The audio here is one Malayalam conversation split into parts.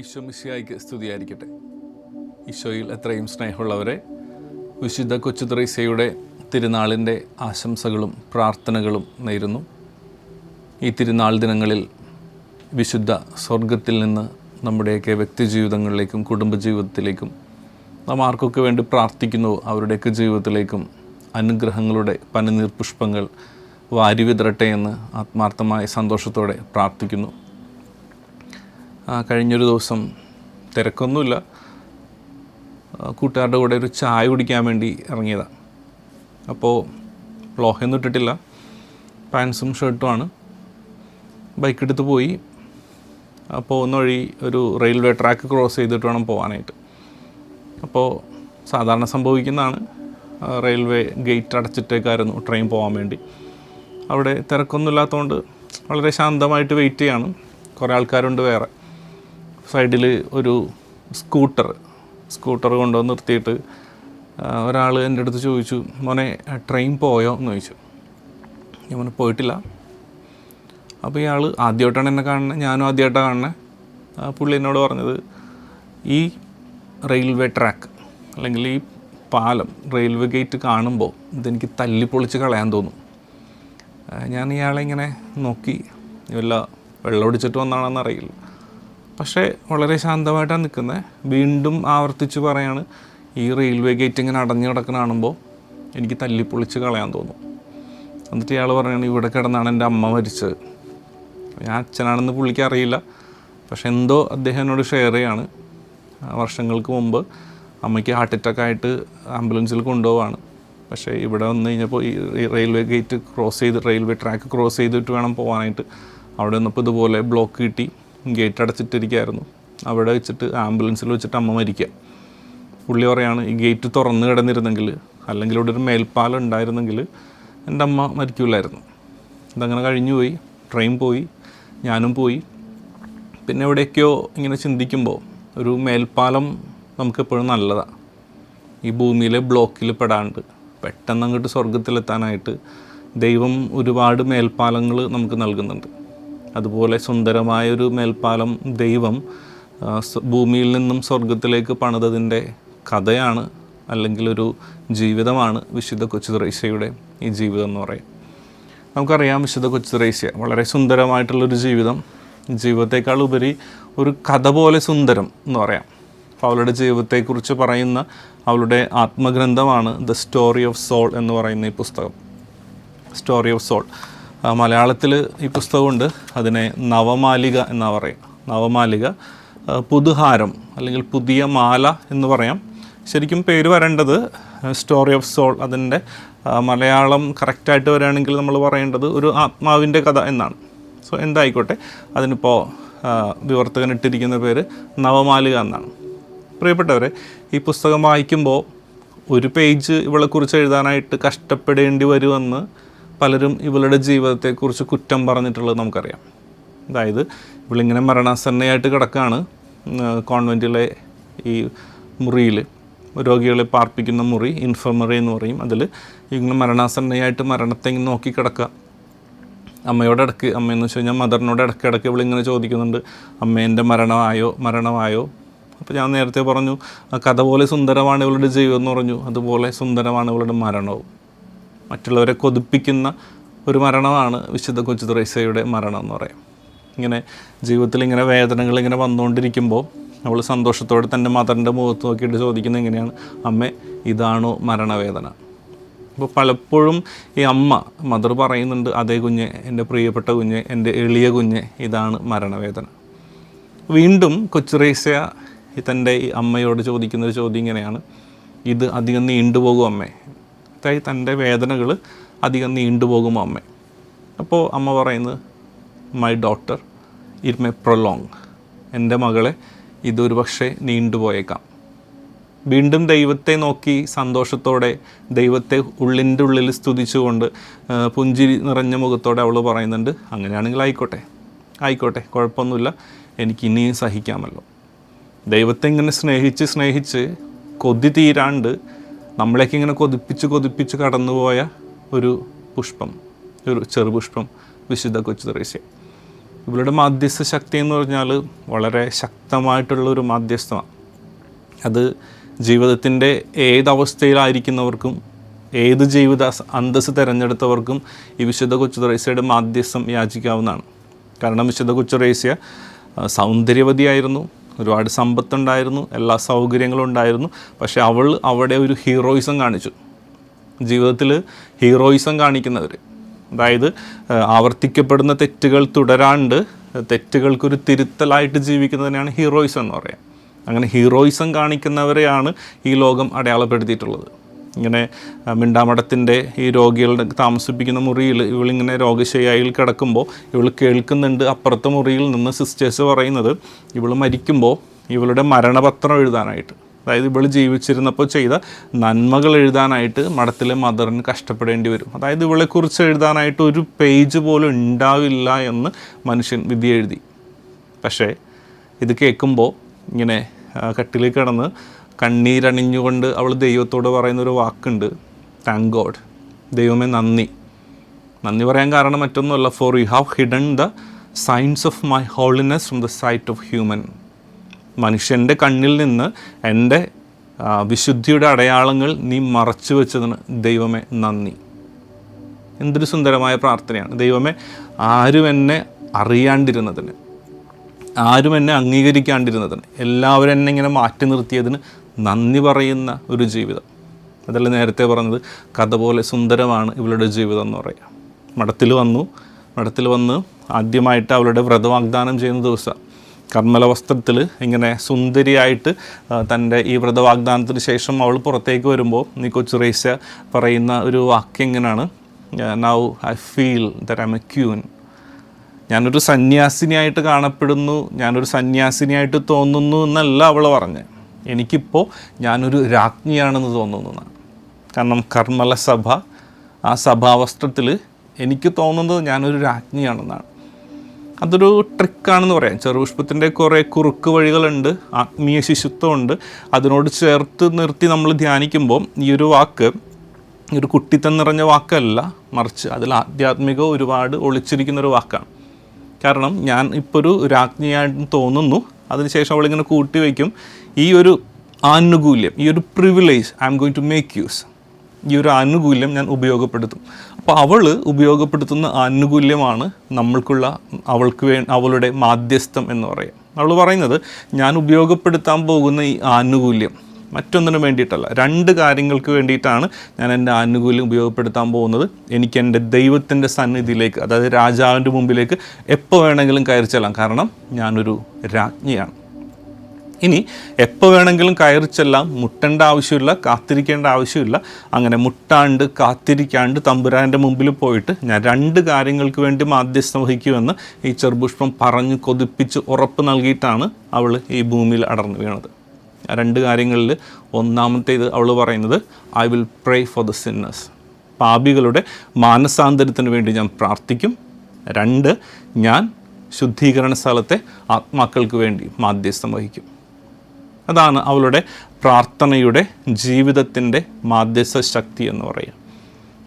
ഈശോ മിശിയായിക്ക് സ്തുതിയായിരിക്കട്ടെ. ഈശോയിൽ എത്രയും സ്നേഹമുള്ളവരെ വിശുദ്ധ കൊച്ചു ത്രേസ്യയുടെ തിരുനാളിന്റെ ആശംസകളും പ്രാർത്ഥനകളും നേരുന്നു. ഈ തിരുനാൾ ദിനങ്ങളിൽ വിശുദ്ധ സ്വർഗത്തിൽ നിന്ന് നമ്മുടെയൊക്കെ വ്യക്തിജീവിതങ്ങളിലേക്കും കുടുംബജീവിതത്തിലേക്കും നാം ആർക്കൊക്കെ വേണ്ടി പ്രാർത്ഥിക്കുന്നു അവരുടെയൊക്കെ ജീവിതത്തിലേക്കും അനുഗ്രഹങ്ങളുടെ പനിനീർ പുഷ്പങ്ങൾ വാരി വിതരട്ടെ എന്ന് ആത്മാർത്ഥമായ സന്തോഷത്തോടെ പ്രാർത്ഥിക്കുന്നു. കഴിഞ്ഞൊരു ദിവസം തിരക്കൊന്നുമില്ല. കൂട്ടുകാരുടെ കൂടെ ഒരു ചായ കുടിക്കാൻ വേണ്ടി ഇറങ്ങിയതാണ് അപ്പോൾ ലോഹയൊന്നും ഇട്ടിട്ടില്ല. പാൻസും ഷർട്ടുമാണ് ബൈക്ക് എടുത്ത് പോയി. പോകുന്ന വഴി ഒരു റെയിൽവേ ട്രാക്ക് ക്രോസ് ചെയ്തിട്ട് വേണം പോകാനായിട്ട് അപ്പോൾ സാധാരണ സംഭവിക്കുന്നതാണ്. റെയിൽവേ ഗേറ്റ് അടച്ചിട്ടേക്കായിരുന്നു ട്രെയിൻ പോകാൻ വേണ്ടി. അവിടെ തിരക്കൊന്നുമില്ലാത്തതുകൊണ്ട് വളരെ ശാന്തമായിട്ട് വെയിറ്റ് ചെയ്യാണ്. കുറേ ആൾക്കാരുണ്ട് വേറെ. സൈഡിൽ ഒരു സ്കൂട്ടർ സ്കൂട്ടർ കൊണ്ടുവന്ന് നിർത്തിയിട്ട് ഒരാൾ എന്റെ അടുത്ത് ചോദിച്ചു മോനെ ട്രെയിൻ പോയോ? എന്ന് ചോദിച്ചു. ഞാൻ മോനെ പോയിട്ടില്ല. അപ്പോൾ ഇയാൾ ആദ്യമായിട്ടാണ് എന്നെ കാണുന്നത് ഞാനും ആദ്യമായിട്ടാണ് കാണുന്നത് പുള്ളി എന്നോട് പറഞ്ഞത് ഈ റെയിൽവേ ട്രാക്ക് അല്ലെങ്കിൽ ഈ പാലം റെയിൽവേ ഗേറ്റ് കാണുമ്പോൾ ഇതെനിക്ക് തല്ലി പൊളിച്ച് കളയാൻ തോന്നും. ഞാൻ ഇയാളെ ഇങ്ങനെ നോക്കി വല്ല വെള്ളം ഒടിച്ചിട്ട് വന്നാണെന്ന് അറിയില്ല. പക്ഷേ വളരെ ശാന്തമായിട്ടാണ് നിൽക്കുന്നത്. വീണ്ടും ആവർത്തിച്ച് പറയാണ് ഈ റെയിൽവേ ഗേറ്റ് ഇങ്ങനെ അടഞ്ഞു കിടക്കുന്ന കാണുമ്പോൾ എനിക്ക് തല്ലിപ്പൊളിച്ച് കളയാൻ തോന്നും. എന്നിട്ട് ഇയാൾ പറയുകയാണ് ഇവിടെ കിടന്നാണ് എന്റെ അമ്മ മരിച്ചത്. ഞാൻ അച്ഛനാണെന്ന് പുള്ളിക്ക് അറിയില്ല. പക്ഷെ എന്തോ അദ്ദേഹം എന്നോട് ഷെയർ ചെയ്യാണ്. വർഷങ്ങൾക്ക് മുമ്പ് അമ്മയ്ക്ക് ഹാർട്ട് അറ്റാക്ക് ആയിട്ട് ആംബുലൻസിൽ കൊണ്ടുപോവാണ്. പക്ഷേ ഇവിടെ വന്നു കഴിഞ്ഞപ്പോൾ ഈ റെയിൽവേ ഗേറ്റ് ക്രോസ് ചെയ്ത് റെയിൽവേ ട്രാക്ക് ക്രോസ് ചെയ്തിട്ട് വേണം പോകാനായിട്ട് അവിടെ നിന്നപ്പോൾ ഇതുപോലെ ബ്ലോക്ക് കിട്ടി. ഗേറ്റ് അടച്ചിട്ടിരിക്കുകയായിരുന്നു അവിടെ വെച്ചിട്ട് ആംബുലൻസിൽ വെച്ചിട്ട് അമ്മ മരിക്കുക പുള്ളി പറയാണ് ഈ ഗേറ്റ് തുറന്ന് കിടന്നിരുന്നെങ്കിൽ അല്ലെങ്കിൽ ഇവിടെ ഒരു മേൽപ്പാലം ഉണ്ടായിരുന്നെങ്കിൽ എന്റെ അമ്മ മരിക്കില്ലായിരുന്നു ഇതങ്ങനെ കഴിഞ്ഞു പോയി ട്രെയിൻ പോയി ഞാനും പോയി. പിന്നെ എവിടെയൊക്കെയോ ഇങ്ങനെ ചിന്തിക്കുമ്പോൾ ഒരു മേൽപ്പാലം നമുക്കെപ്പോഴും നല്ലതാണ് ഈ ഭൂമിയിലെ ബ്ലോക്കിൽ പെടാണ്ട് പെട്ടെന്ന് അങ്ങോട്ട് സ്വർഗത്തിലെത്താനായിട്ട് ദൈവം ഒരുപാട് മേൽപ്പാലങ്ങൾ നമുക്ക് നൽകുന്നുണ്ട്. അതുപോലെ സുന്ദരമായൊരു മേൽപ്പാലം ദൈവം ഭൂമിയിൽ നിന്നും സ്വർഗത്തിലേക്ക് പണിതതിന്റെ കഥയാണ് അല്ലെങ്കിൽ ഒരു ജീവിതമാണ് വിശുദ്ധ കൊച്ചുത്രേശ്യയുടെ ഈ ജീവിതം എന്ന് പറയും. നമുക്കറിയാം വിശുദ്ധ കൊച്ചുത്രേശ്യ വളരെ സുന്ദരമായിട്ടുള്ളൊരു ജീവിതം. ജീവിതത്തേക്കാൾ ഉപരി ഒരു കഥ പോലെ സുന്ദരം എന്ന് പറയാം. അപ്പോൾ അവളുടെ ജീവിതത്തെക്കുറിച്ച് പറയുന്ന അവളുടെ ആത്മഗ്രന്ഥമാണ് ദ സ്റ്റോറി ഓഫ് സോൾ എന്ന് പറയുന്ന ഈ പുസ്തകം. Story of soul. മലയാളത്തിൽ ഈ പുസ്തകമുണ്ട്. അതിനെ നവമാലിക എന്നാണ് പറയും. നവമാലിക പുതുഹാരം അല്ലെങ്കിൽ പുതിയ മാല എന്ന് പറയാം. ശരിക്കും പേര് വരേണ്ടത് സ്റ്റോറി ഓഫ് സോൾ അതിന്റെ മലയാളം കറക്റ്റായിട്ട് വരികയാണെങ്കിൽ നമ്മൾ പറയേണ്ടത് ഒരു ആത്മാവിന്റെ കഥ എന്നാണ്. സോ എന്തായിക്കോട്ടെ അതിനിപ്പോൾ വിവർത്തകൻ ഇട്ടിരിക്കുന്ന പേര് നവമാലിക എന്നാണ്. പ്രിയപ്പെട്ടവരെ ഈ പുസ്തകം വായിക്കുമ്പോൾ ഒരു പേജ് ഇവളെക്കുറിച്ച് എഴുതാനായിട്ട് കഷ്ടപ്പെടേണ്ടി വരുമെന്ന് പലരും ഇവളുടെ ജീവിതത്തെക്കുറിച്ച് കുറ്റം പറഞ്ഞിട്ടുള്ളത് നമുക്കറിയാം. അതായത് ഇവളിങ്ങനെ മരണാസന്നയായിട്ട് കിടക്കുകയാണ് കോൺവെന്റിലെ ഈ മുറിയിൽ രോഗികളെ പാർപ്പിക്കുന്ന മുറി ഇൻഫർമറി എന്ന് പറയും. അതിൽ ഇങ്ങനെ മരണാസന്നയായിട്ട് മരണത്തെ നോക്കി കിടക്കുക. അമ്മയോട് ഇടയ്ക്ക് അമ്മയെന്ന് വെച്ച് കഴിഞ്ഞാൽ മദറിനോട് ഇടയ്ക്ക് ഇടയ്ക്ക് ഇവളിങ്ങനെ ചോദിക്കുന്നുണ്ട്. അമ്മേന്റെ മരണമായോ? മരണമായോ? അപ്പോൾ ഞാൻ നേരത്തെ പറഞ്ഞു കഥ പോലെ സുന്ദരമാണ് ഇവളുടെ ജീവിതം എന്ന് പറഞ്ഞു. അതുപോലെ സുന്ദരമാണ് ഇവളുടെ മരണവും. മറ്റുള്ളവരെ കൊതിപ്പിക്കുന്ന ഒരു മരണമാണ് വിശുദ്ധ കൊച്ചു തുറൈസയുടെ മരണം എന്ന് പറയാം. ഇങ്ങനെ ജീവിതത്തിൽ ഇങ്ങനെ വേദനകൾ ഇങ്ങനെ വന്നുകൊണ്ടിരിക്കുമ്പോൾ അവൾ സന്തോഷത്തോടെ തന്റെ മദറിന്റെ മുഖത്ത് നോക്കിയിട്ട് ചോദിക്കുന്നത് എങ്ങനെയാണ്? അമ്മ ഇതാണോ മരണവേദന? അപ്പോൾ പലപ്പോഴും ഈ അമ്മ മദർ പറയുന്നുണ്ട് അതേ കുഞ്ഞെ എന്റെ പ്രിയപ്പെട്ട കുഞ്ഞ് എന്റെ എളിയ കുഞ്ഞ് ഇതാണ് മരണവേദന. വീണ്ടും കൊച്ചുറേസ്യ തന്റെ ഈ അമ്മയോട് ചോദിക്കുന്നൊരു ചോദ്യം ഇങ്ങനെയാണ് ഇത് അധികം നീണ്ടുപോകും അമ്മേ അതായത് തന്റെ വേദനകൾ അധികം നീണ്ടുപോകും അമ്മ. അപ്പോൾ അമ്മ പറയുന്നത് my daughter it may prolong എന്റെ മകളെ ഇതൊരു പക്ഷേ നീണ്ടുപോയേക്കാം വീണ്ടും ദൈവത്തെ നോക്കി സന്തോഷത്തോടെ ദൈവത്തെ ഉള്ളിന്റെ ഉള്ളിൽ സ്തുതിച്ചുകൊണ്ട് പുഞ്ചിരി നിറഞ്ഞ മുഖത്തോടെ അവൾ പറയുന്നുണ്ട് അങ്ങനെയാണെങ്കിൽ ആയിക്കോട്ടെ ആയിക്കോട്ടെ കുഴപ്പമൊന്നുമില്ല എനിക്ക് ഇനിയും സഹിക്കാമല്ലോ. ദൈവത്തെ ഇങ്ങനെ സ്നേഹിച്ച് സ്നേഹിച്ച് കൊതി തീരാണ്ട് നമ്മളേക്ക് ഇങ്ങനെ കൊതിപ്പിച്ച് കൊതിപ്പിച്ച് കടന്നുപോയ ഒരു പുഷ്പം ഒരു ചെറുപുഷ്പം വിശുദ്ധ കൊച്ചു തെറേസ്യ ഇവളുടെ മാധ്യസ്ഥ ശക്തി എന്ന് പറഞ്ഞാൽ വളരെ ശക്തമായിട്ടുള്ള ഒരു മാധ്യസ്ഥമാണ്. അത് ജീവിതത്തിന്റെ ഏതവസ്ഥയിലായിരിക്കുന്നവർക്കും ഏത് ജീവിത അന്തസ് തിരഞ്ഞെടുത്തവർക്കും ഈ വിശുദ്ധ കൊച്ചുത്രേസ്യയുടെ മാധ്യസ്ഥം യാചിക്കാവുന്നതാണ്. കാരണം വിശുദ്ധ കൊച്ചുത്രേസ്യ സൗന്ദര്യവതിയായിരുന്നു. ഒരുപാട് സമ്പത്തുണ്ടായിരുന്നു എല്ലാ സൗകര്യങ്ങളും ഉണ്ടായിരുന്നു. പക്ഷേ അവൾ അവിടെ ഒരു ഹീറോയിസം കാണിച്ചു. ജീവിതത്തിൽ ഹീറോയിസം കാണിക്കുന്നവർ അതായത് ആവർത്തിക്കപ്പെടുന്ന തെറ്റുകൾ തുടരാണ്ട് തെറ്റുകൾക്കൊരു തിരുത്തലായിട്ട് ജീവിക്കുന്നതിനാണ് ഹീറോയിസം എന്ന് പറയാം. അങ്ങനെ ഹീറോയിസം കാണിക്കുന്നവരെയാണ് ഈ ലോകം അടയാളപ്പെടുത്തിയിട്ടുള്ളത്. ഇങ്ങനെ മിണ്ടാമടത്തിന്റെ ഈ രോഗികളുടെ താമസിപ്പിക്കുന്ന മുറിയിൽ ഇവളിങ്ങനെ രോഗശയ്യായിൽ കിടക്കുമ്പോൾ ഇവൾ കേൾക്കുന്നുണ്ട്. അപ്പുറത്തെ മുറിയിൽ നിന്ന് സിസ്റ്റേഴ്സ് പറയുന്നത് ഇവൾ മരിക്കുമ്പോൾ ഇവളുടെ മരണപത്രം എഴുതാനായിട്ട്. അതായത് ഇവൾ ജീവിച്ചിരുന്നപ്പോൾ ചെയ്ത നന്മകൾ എഴുതാനായിട്ട് മഠത്തിലെ മദറിന് കഷ്ടപ്പെടേണ്ടി വരും. അതായത് ഇവളെക്കുറിച്ച് എഴുതാനായിട്ട് ഒരു പേജ് പോലും ഉണ്ടാവില്ല എന്ന് മനുഷ്യൻ വിധി എഴുതി. പക്ഷേ ഇത് കേൾക്കുമ്പോൾ ഇങ്ങനെ കട്ടിലേക്ക് കിടന്ന് കണ്ണീരണിഞ്ഞുകൊണ്ട് അവൾ ദൈവത്തോട് പറയുന്നൊരു വാക്കുണ്ട് താങ്ക് ഗോഡ് ദൈവമേ നന്ദി. നന്ദി പറയാൻ കാരണം മറ്റൊന്നുമല്ല. For you have hidden the signs of my holiness from the sight of human മനുഷ്യന്റെ കണ്ണിൽ നിന്ന് എന്റെ വിശുദ്ധിയുടെ അടയാളങ്ങൾ നീ മറച്ചു വെച്ചതിന് ദൈവമേ നന്ദി. എന്തൊരു സുന്ദരമായ പ്രാർത്ഥനയാണ്. ദൈവമേ ആരും എന്നെ അറിയാണ്ടിരുന്നതിന് ആരും എന്നെ അംഗീകരിക്കാണ്ടിരുന്നതിന് എല്ലാവരും എന്നെ ഇങ്ങനെ മാറ്റി നിർത്തിയതിന് നന്ദി പറയുന്ന ഒരു ജീവിതം. അതല്ല നേരത്തെ പറഞ്ഞത്? കഥ പോലെ സുന്ദരമാണ് ഇവളുടെ ജീവിതം എന്ന് പറയാം. മഠത്തിൽ വന്നു. മഠത്തിൽ വന്ന് ആദ്യമായിട്ട് അവളുടെ വ്രതവാഗ്ദാനം ചെയ്യുന്ന ദിവസം കർമ്മല വസ്ത്രത്തിൽ ഇങ്ങനെ സുന്ദരിയായിട്ട് തന്റെ ഈ വ്രതവാഗ്ദാനത്തിന് ശേഷം അവൾ പുറത്തേക്ക് വരുമ്പോൾ നീ കൊച്ചു റേസ പറയുന്ന ഒരു വാക്യം ഇങ്ങനെയാണ്. Now I feel that I am queen ഞാനൊരു സന്യാസിനിയായിട്ട് കാണപ്പെടുന്നു ഞാനൊരു സന്യാസിനിയായിട്ട് തോന്നുന്നു എന്നല്ല അവൾ പറഞ്ഞ് എനിക്കിപ്പോൾ ഞാനൊരു രാജ്ഞിയാണെന്ന് തോന്നുന്നു എന്നാണ്. കാരണം കർമ്മല സഭ ആ സഭാവസ്ത്രത്തിൽ എനിക്ക് തോന്നുന്നത് ഞാനൊരു രാജ്ഞിയാണെന്നാണ്. അതൊരു ട്രിക്കാണെന്ന് പറയാം. ചെറുപുഷ്പത്തിന്റെ കുറേ കുറുക്ക് വഴികളുണ്ട് ആത്മീയ ശിശുത്വമുണ്ട്. അതിനോട് ചേർത്ത് നിർത്തി നമ്മൾ ധ്യാനിക്കുമ്പോൾ ഈ ഒരു വാക്ക് ഒരു കുട്ടിത്തം നിറഞ്ഞ വാക്കല്ല മറിച്ച് അതിൽ ആധ്യാത്മിക ഒരുപാട് ഒളിച്ചിരിക്കുന്ന ഒരു വാക്കാണ്. കാരണം ഞാൻ ഇപ്പോൾ ഒരു രാജ്ഞിയായിട്ട് തോന്നുന്നു. അതിനുശേഷം അവളിങ്ങനെ കൂട്ടി വയ്ക്കും. ഈ ഒരു ആനുകൂല്യം ഈ ഒരു privilege I am going to make use ഈ ഒരു ആനുകൂല്യം ഞാൻ ഉപയോഗപ്പെടുത്തും. അപ്പോൾ അവൾ ഉപയോഗപ്പെടുത്തുന്ന ആനുകൂല്യമാണ് നമ്മൾക്കുള്ള അവൾക്ക് വേ അവളുടെ മാധ്യസ്ഥം എന്ന് പറയും. അവൾ പറയുന്നത് ഞാൻ ഉപയോഗപ്പെടുത്താൻ പോകുന്ന ഈ ആനുകൂല്യം മറ്റൊന്നിനും വേണ്ടിയിട്ടല്ല. രണ്ട് കാര്യങ്ങൾക്ക് വേണ്ടിയിട്ടാണ് ഞാൻ എന്റെ ആനുകൂല്യം ഉപയോഗപ്പെടുത്താൻ പോകുന്നത്. എനിക്ക് എന്റെ ദൈവത്തിന്റെ സന്നിധിയിലേക്ക് അതായത് രാജാവിന്റെ മുമ്പിലേക്ക് എപ്പോൾ വേണമെങ്കിലും കയറി ചെല്ലാം. കാരണം ഞാനൊരു രാജ്ഞിയാണ്. ഇനി എപ്പോൾ വേണമെങ്കിലും കയറി ചെല്ലാം. മുട്ടേണ്ട ആവശ്യമില്ല കാത്തിരിക്കേണ്ട ആവശ്യമില്ല. അങ്ങനെ മുട്ടാണ്ട് കാത്തിരിക്കാണ്ട് തമ്പുരാന്റെ മുമ്പിൽ പോയിട്ട് ഞാൻ രണ്ട് കാര്യങ്ങൾക്ക് വേണ്ടി മാധ്യസ്ഥം വഹിക്കുമെന്ന് ഈ ചെറുപുഷ്പം പറഞ്ഞ് കൊതിപ്പിച്ച് ഉറപ്പ് നൽകിയിട്ടാണ് അവൾ ഈ ഭൂമിയിൽ അടർന്നു വീണത്. രണ്ട് കാര്യങ്ങളിൽ ഒന്നാമത്തേത് അവൾ പറയുന്നത് I will pray for the sinners പാപികളുടെ മാനസാന്തരത്തിന് വേണ്ടി ഞാൻ പ്രാർത്ഥിക്കും. രണ്ട് ഞാൻ ശുദ്ധീകരണ സ്ഥലത്തെ ആത്മാക്കൾക്ക് വേണ്ടി മാധ്യസ്ഥം വഹിക്കും. അതാണ് അവളുടെ പ്രാർത്ഥനയുടെ ജീവിതത്തിന്റെ മാധ്യസ്ഥ ശക്തി എന്ന് പറയുക.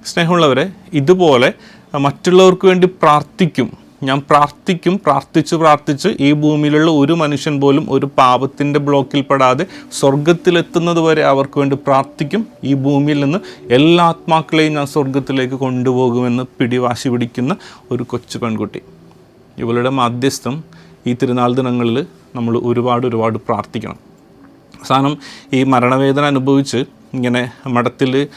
സ്നേഹമുള്ളവരെ ഇതുപോലെ മറ്റുള്ളവർക്ക് വേണ്ടി പ്രാർത്ഥിക്കും. ഞാൻ പ്രാർത്ഥിക്കും പ്രാർത്ഥിച്ച് പ്രാർത്ഥിച്ച് ഈ ഭൂമിയിലുള്ള ഒരു മനുഷ്യൻ പോലും ഒരു പാപത്തിന്റെ ബ്ലോക്കിൽ പെടാതെ സ്വർഗത്തിലെത്തുന്നത് വരെ അവർക്ക് വേണ്ടി പ്രാർത്ഥിക്കും. ഈ ഭൂമിയിൽ നിന്ന് എല്ലാ ആത്മാക്കളെയും ഞാൻ സ്വർഗത്തിലേക്ക് കൊണ്ടുപോകുമെന്ന് പിടിവാശി പിടിക്കുന്ന ഒരു കൊച്ചു പെൺകുട്ടി. ഇവളുടെ മാധ്യസ്ഥം ഈ തിരുനാൾ ദിനങ്ങളിൽ നമ്മൾ ഒരുപാട് ഒരുപാട് പ്രാർത്ഥിക്കണം. അവസാനം ഈ മരണവേദന അനുഭവിച്ച് ഇങ്ങനെ മഠത്തിൽ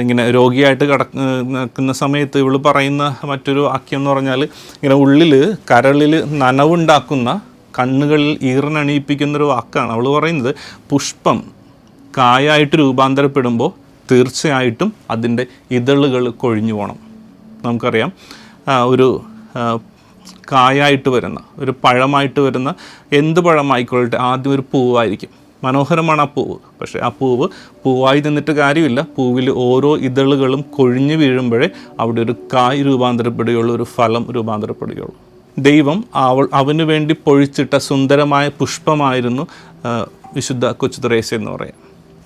ഇങ്ങനെ രോഗിയായിട്ട് കട നിൽക്കുന്ന സമയത്ത് ഇവൾ പറയുന്ന മറ്റൊരു വാക്യം എന്ന് പറഞ്ഞാൽ ഇങ്ങനെ ഉള്ളിൽ കരളിൽ നനവുണ്ടാക്കുന്ന കണ്ണുകളിൽ ഈറിനണിയിപ്പിക്കുന്നൊരു വാക്കാണ്. അവൾ പറയുന്നത് പുഷ്പം കായായിട്ട് രൂപാന്തരപ്പെടുമ്പോൾ തീർച്ചയായിട്ടും അതിന്റെ ഇതളുകൾ കൊഴിഞ്ഞു പോകണം നമുക്കറിയാം ഒരു കായായിട്ട് വരുന്ന ഒരു പഴമായിട്ട് വരുന്ന എന്ത് പഴമായിക്കൊള്ളട്ടെ ആദ്യം ഒരു പൂവായിരിക്കും. മനോഹരമാണ് ആ പൂവ്. പക്ഷേ ആ പൂവ് പൂവായി നിന്നിട്ട് കാര്യമില്ല. പൂവിൽ ഓരോ ഇതളുകളും കൊഴിഞ്ഞു വീഴുമ്പോഴേ അവിടെ ഒരു കായ് രൂപാന്തരപ്പെടുകയുള്ളൂ ഒരു ഫലം രൂപാന്തരപ്പെടുകയുള്ളൂ. ദൈവം അവൾ അവന് വേണ്ടി പൊഴിച്ചിട്ട സുന്ദരമായ പുഷ്പമായിരുന്നു വിശുദ്ധ കൊച്ചു ത്രേസ്യ എന്ന് പറയാം.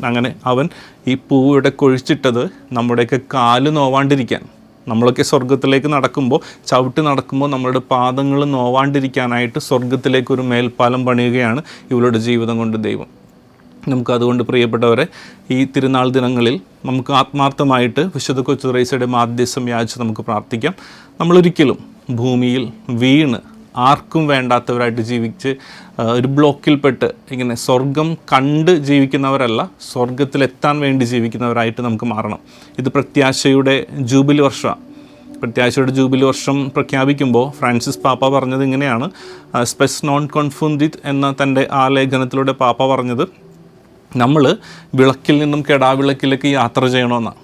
അങ്ങനെ അവൻ ഈ പൂവിടെ കൊഴിച്ചിട്ടത് നമ്മുടെയൊക്കെ കാൽ നോവാണ്ടിരിക്കാൻ നമ്മളൊക്കെ സ്വർഗത്തിലേക്ക് നടക്കുമ്പോൾ ചവിട്ടി നടക്കുമ്പോൾ നമ്മളുടെ പാദങ്ങൾ നോവാണ്ടിരിക്കാനായിട്ട് സ്വർഗത്തിലേക്ക് ഒരു മേൽപ്പാലം പണിയുകയാണ് ഇവളുടെ ജീവിതം കൊണ്ട് ദൈവം. നമുക്ക് അതുകൊണ്ട് പ്രിയപ്പെട്ടവരെ ഈ തിരുനാൾ ദിനങ്ങളിൽ നമുക്ക് ആത്മാർത്ഥമായിട്ട് വിശുദ്ധ കൊച്ചുറൈസയുടെ മാധ്യസ്ഥം യാചിച്ച് നമുക്ക് പ്രാർത്ഥിക്കാം. നമ്മളൊരിക്കലും ഭൂമിയിൽ വീണ് ആർക്കും വേണ്ടാത്തവരായിട്ട് ജീവിച്ച് ഒരു ബ്ലോക്കിൽപ്പെട്ട് ഇങ്ങനെ സ്വർഗം കണ്ട് ജീവിക്കുന്നവരല്ല സ്വർഗത്തിലെത്താൻ വേണ്ടി ജീവിക്കുന്നവരായിട്ട് നമുക്ക് മാറണം. ഇത് പ്രത്യാശയുടെ ജൂബിലി വർഷമാണ് പ്രത്യാശയുടെ ജൂബിലി വർഷം പ്രഖ്യാപിക്കുമ്പോൾ ഫ്രാൻസിസ് പാപ്പ പറഞ്ഞത് ഇങ്ങനെയാണ്. സ്പെസ് നോൺ കോൺഫുൻഡിറ്റ് എന്ന തന്റെ ആ ലേഖനത്തിലൂടെ പാപ്പ പറഞ്ഞത് നമ്മൾ വിളക്കിൽ നിന്നും കെടാവിളക്കിലേക്ക് യാത്ര ചെയ്യണമെന്നാണ്.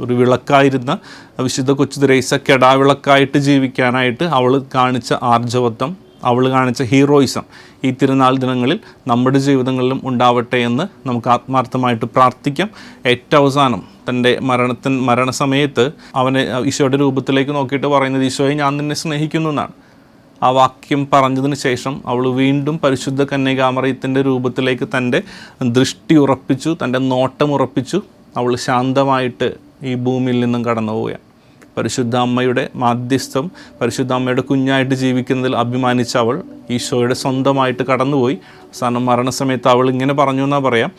ഒരു വിളക്കായിരുന്ന വിശുദ്ധ കൊച്ചു ദ്രേസ കെടാവിളക്കായിട്ട് ജീവിക്കാനായിട്ട് അവൾ കാണിച്ച ആർജവത്വം അവൾ കാണിച്ച ഹീറോയിസം ഈ തിരുനാൾ ദിനങ്ങളിൽ നമ്മുടെ ജീവിതങ്ങളിലും ഉണ്ടാവട്ടെ എന്ന് നമുക്ക് ആത്മാർത്ഥമായിട്ട് പ്രാർത്ഥിക്കാം. ഏറ്റവും അവസാനം തന്റെ മരണത്തിൻ മരണസമയത്ത് അവനെ ഈശോയുടെ രൂപത്തിലേക്ക് നോക്കിയിട്ട് പറയുന്നത് ഈശോയെ ഞാൻ നിന്നെ സ്നേഹിക്കുന്നു എന്നാണ്. ആ വാക്യം പറഞ്ഞതിന് ശേഷം അവൾ വീണ്ടും പരിശുദ്ധ കന്യകാമറയത്തിന്റെ രൂപത്തിലേക്ക് തന്റെ ദൃഷ്ടി ഉറപ്പിച്ചു തന്റെ നോട്ടം ഉറപ്പിച്ചു. അവൾ ശാന്തമായിട്ട് ഈ ഭൂമിയിൽ നിന്നും കടന്നു പരിശുദ്ധ അമ്മയുടെ മാധ്യസ്ഥം പരിശുദ്ധ അമ്മയുടെ കുഞ്ഞായിട്ട് ജീവിക്കുന്നതിൽ അഭിമാനിച്ച അവൾ ഈശോയുടെ സ്വന്തമായിട്ട് കടന്നുപോയി. അവസാനം മരണസമയത്ത് അവൾ ഇങ്ങനെ പറഞ്ഞു എന്നാ പറയാം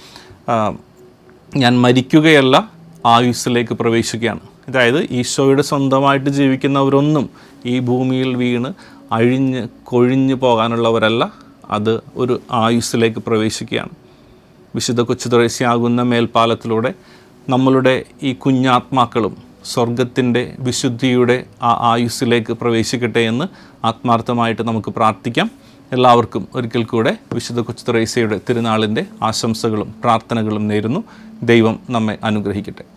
ഞാൻ മരിക്കുകയല്ല ആയുസ്സിലേക്ക് പ്രവേശിക്കുകയാണ്. അതായത് ഈശോയുടെ സ്വന്തമായിട്ട് ജീവിക്കുന്നവരൊന്നും ഈ ഭൂമിയിൽ വീണ് അഴിഞ്ഞ് കൊഴിഞ്ഞു പോകാനുള്ളവരല്ല അത് ഒരു ആയുസ്സിലേക്ക് പ്രവേശിക്കുകയാണ്. വിശുദ്ധ കൊച്ചുതുറേശിയാകുന്ന മേൽപ്പാലത്തിലൂടെ നമ്മളുടെ ഈ കുഞ്ഞാത്മാക്കളും സ്വർഗത്തിന്റെ വിശുദ്ധിയുടെ ആ ആയുസ്സിലേക്ക് പ്രവേശിക്കട്ടെ എന്ന് ആത്മാർത്ഥമായിട്ട് നമുക്ക് പ്രാർത്ഥിക്കാം. എല്ലാവർക്കും ഒരിക്കൽ കൂടെ വിശുദ്ധ കൊച്ചുത്രേസയുടെ തിരുനാളിന്റെ ആശംസകളും പ്രാർത്ഥനകളും നേരുന്നു. ദൈവം നമ്മെ അനുഗ്രഹിക്കട്ടെ.